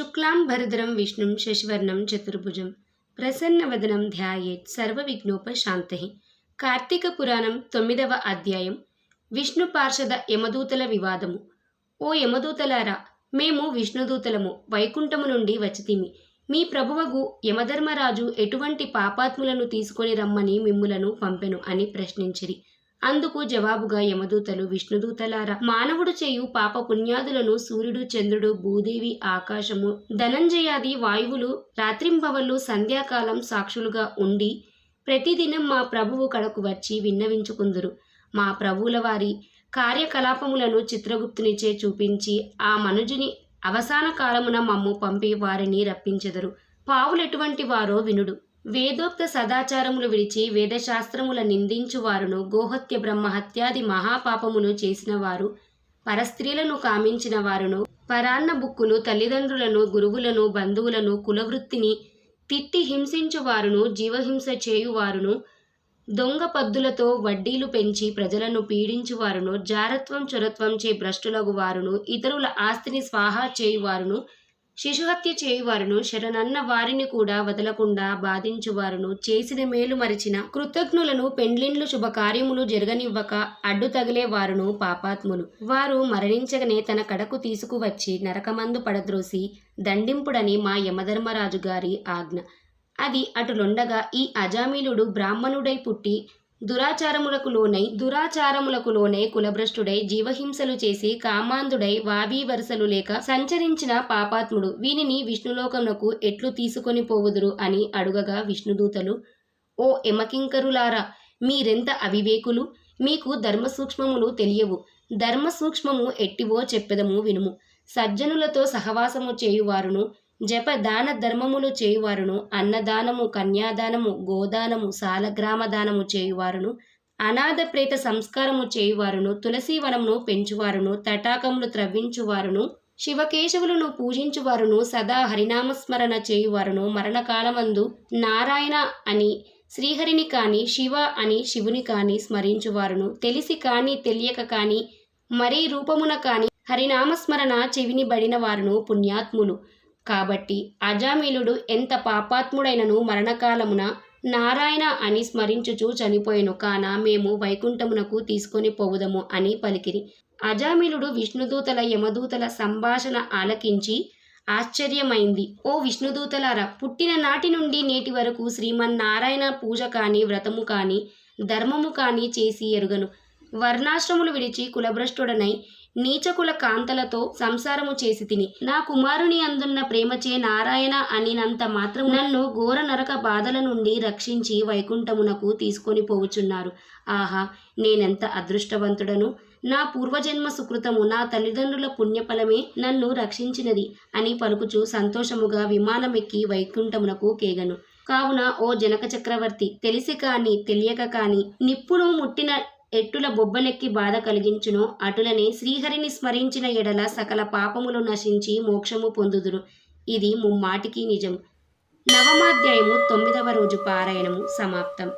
శుక్లాం భరద్రం విష్ణుం శశివర్ణం చతుర్భుజం. ప్రసన్నవదనం ధ్యాయేత్ సర్వవిఘ్నోపశాంతి. కార్తీక పురాణం తొమ్మిదవ అధ్యాయం. విష్ణు పార్షద యమదూతల వివాదము. ఓ యమదూతలారా మేము విష్ణుదూతలము వైకుంఠము నుండి వచ్చితిమి. మీ ప్రభువగు యమధర్మరాజు ఎటువంటి పాపాత్ములను తీసుకొని రమ్మని మిమ్ములను పంపెను అని ప్రశ్నించిరి. అందుకు జవాబుగా యమదూతలు విష్ణుదూతలారా మానవుడు చేయు పాప పుణ్యాదులను సూర్యుడు చంద్రుడు భూదేవి ఆకాశము ధనంజయాది వాయువులు రాత్రింబవళ్ళు సంధ్యాకాలం సాక్షులుగా ఉండి ప్రతిదినం మా ప్రభువు కడకు వచ్చి విన్నవించుకుందురు. మా ప్రభువుల వారి కార్యకలాపములను చిత్రగుప్తునిచే చూపించి ఆ మనుజుని అవసాన కాలమున మమ్ము పంపి వారిని రప్పించెదరు. పావులెటువంటి వారో వినుడు. వేదోక్త సదాచారములు విడిచి వేదశాస్త్రముల నిందించు వారును గోహత్య బ్రహ్మహత్యాది మహాపాపమును చేసిన వారు పరస్త్రీలను కామించిన వారును పరాన్న బుక్కును తల్లిదండ్రులను గురువులను బంధువులను కులవృత్తిని తిట్టి హింసించువారును జీవహింస చేయువారును దొంగ పద్దులతో వడ్డీలు పెంచి ప్రజలను పీడించువారును జారత్వం చొరత్వం చే భ్రష్టులగు వారును ఇతరుల ఆస్తిని స్వాహా చేయువారును శిశుహత్య చేయువారును శరణన్న వారిని కూడా వదలకుండా బాధించువారును చేసిన మేలు మరిచిన కృతజ్ఞులను పెండ్లిండ్లు శుభకార్యములు జరగనివ్వక అడ్డు తగిలే వారును పాపాత్ములు. వారు మరణించగనే తన కడకు తీసుకువచ్చి నరకమందు పడద్రోసి దండింపుడని మా యమధర్మరాజు గారి ఆజ్ఞ. అది అటులుండగా ఈ అజామీలుడు బ్రాహ్మణుడై పుట్టి దురాచారములకు లోనై దురాచారములకు లోనై కులభ్రష్టుడై జీవహింసలు చేసి కామాంధుడై వావి వరుసలు లేక సంచరించిన పాపాత్ముడు. వీనిని విష్ణులోకమునకు ఎట్లు తీసుకొని పోవుదురు అని అడుగగా విష్ణుదూతలు ఓ ఎమకింకరులారా మీరెంత అవివేకులు? మీకు ధర్మ సూక్ష్మములు తెలియవు. ధర్మ సూక్ష్మము ఎట్టివో చెప్పెదము వినుము. సజ్జనులతో సహవాసము చేయువారును జప దాన ధర్మములు చేయువారును అన్నదానము కన్యాదానము గోదానము సాలగ్రామ దానము చేయువారును అనాథ ప్రేత సంస్కారము చేయువారును తులసీవనమును పెంచువారును తటాకములు త్రవ్వించువారును శివకేశవులను పూజించువారును సదా హరినామస్మరణ చేయువారును మరణకాలమందు నారాయణ అని శ్రీహరిని కాని శివ అని శివుని కాని స్మరించువారును తెలిసి కాని తెలియక కాని మరీ రూపమున కాని హరినామస్మరణ చెవిని బడిన వారును పుణ్యాత్ములు. కాబట్టి అజామిలుడు ఎంత పాపాత్ముడైనను మరణకాలమున నారాయణ అని స్మరించుచు చనిపోయెను. కాన మేము వైకుంఠమునకు తీసుకొని పోవుదము అని పలికిరి. అజామిలుడు విష్ణుదూతల యమదూతల సంభాషణ ఆలకించి ఆశ్చర్యమైంది. ఓ విష్ణుదూతలారా పుట్టిన నాటి నుండి నేటి వరకు శ్రీమన్నారాయణ పూజ కానీ వ్రతము కానీ ధర్మము కానీ చేసి ఎరుగను. వర్ణాశ్రములు విడిచి కులభ్రష్టుడనై నీచకుల కాంతలతో సంసారము చేసి తిని. నా కుమారుని అందున్న ప్రేమచే నారాయణ అనినంత మాత్రం నన్ను ఘోర నరక బాధల నుండి రక్షించి వైకుంఠమునకు తీసుకొని పోవుచున్నారు. ఆహా నేనెంత అదృష్టవంతుడను? నా పూర్వజన్మ సుకృతము నా తల్లిదండ్రుల పుణ్యఫలమే నన్ను రక్షించినది అని పలుకుచూ సంతోషముగా విమానమెక్కి వైకుంఠమునకు కేగను. కావున ఓ జనక చక్రవర్తి తెలిసి కాని తెలియక కాని నిప్పును ముట్టిన ఎట్టుల బొబ్బలెక్కి బాధ కలిగించును అటులనే శ్రీహరిని స్మరించిన ఎడల సకల పాపములు నశించి మోక్షము పొందుదురు. ఇది ముమ్మాటికి నిజం నవమాధ్యాయము తొమ్మిదవ రోజు పారాయణము సమాప్తం.